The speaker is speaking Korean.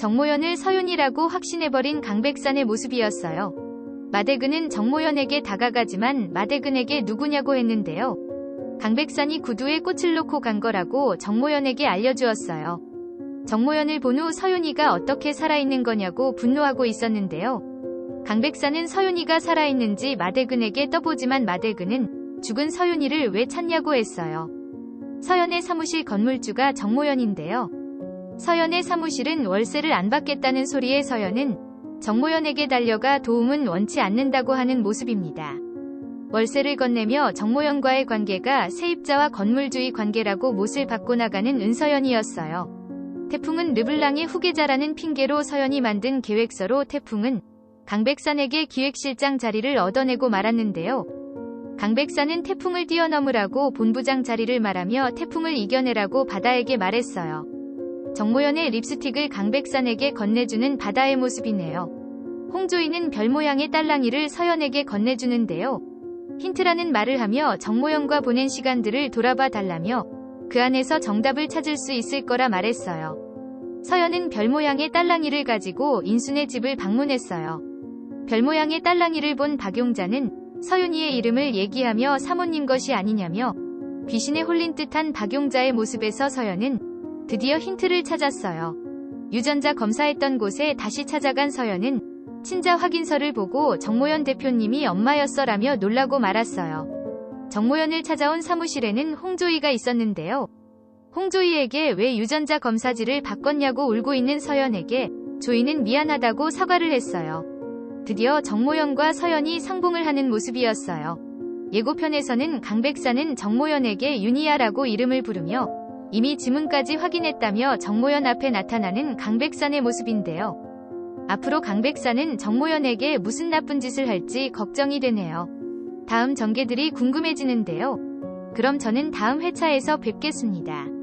정모연을 서윤이라고 확신해버린 강백산의 모습이었어요. 마대근은 정모연에게 다가가지만 마대근에게 누구냐고 했는데요. 강백산이 구두에 꽃을 놓고 간 거라고 정모연에게 알려주었어요. 정모연을 본 후 서윤이가 어떻게 살아있는 거냐고 분노하고 있었는데요. 강백산은 서윤이가 살아있는지 마대근에게 떠보지만 마대근은 죽은 서윤이를 왜 찾냐고 했어요. 서연의 사무실 건물주가 정모연인데요. 서연의 사무실은 월세를 안 받겠다는 소리에 서연은 정모연에게 달려가 도움은 원치 않는다고 하는 모습입니다. 월세를 건네며 정모연과의 관계가 세입자와 건물주의 관계라고 못을 받고 나가는 은서연이었어요. 태풍은 르블랑의 후계자라는 핑계로 서연이 만든 계획서로 태풍은 강백산에게 기획실장 자리를 얻어내고 말았는데요. 강백산은 태풍을 뛰어넘으라고 본부장 자리를 말하며 태풍을 이겨내라고 바다에게 말했어요. 정모연의 립스틱을 강백산에게 건네주는 바다의 모습이네요. 홍조이는 별 모양의 딸랑이를 서연에게 건네주는데요. 힌트라는 말을 하며 정모연과 보낸 시간들을 돌아봐 달라며 그 안에서 정답을 찾을 수 있을 거라 말했어요. 서연은 별 모양의 딸랑이를 가지고 인순의 집을 방문했어요. 별 모양의 딸랑이를 본 박용자는 서윤이의 이름을 얘기하며 사모님 것이 아니냐며 귀신에 홀린 듯한 박용자의 모습에서 서연은 드디어 힌트를 찾았어요. 유전자 검사했던 곳에 다시 찾아간 서연은 친자 확인서를 보고 정모연 대표님이 엄마였어라며 놀라고 말았어요. 정모연을 찾아온 사무실에는 홍조이가 있었는데요. 홍조이에게 왜 유전자 검사지를 바꿨냐고 울고 있는 서연에게 조이는 미안하다고 사과를 했어요. 드디어 정모연과 서연이 상봉을 하는 모습이었어요. 예고편에서는 강백사는 정모연에게 윤희야라고 이름을 부르며 이미 지문까지 확인했다며 정모연 앞에 나타나는 강백산의 모습인데요. 앞으로 강백사는 정모연에게 무슨 나쁜 짓을 할지 걱정이 되네요. 다음 전개들이 궁금해지는데요. 그럼 저는 다음 회차에서 뵙겠습니다.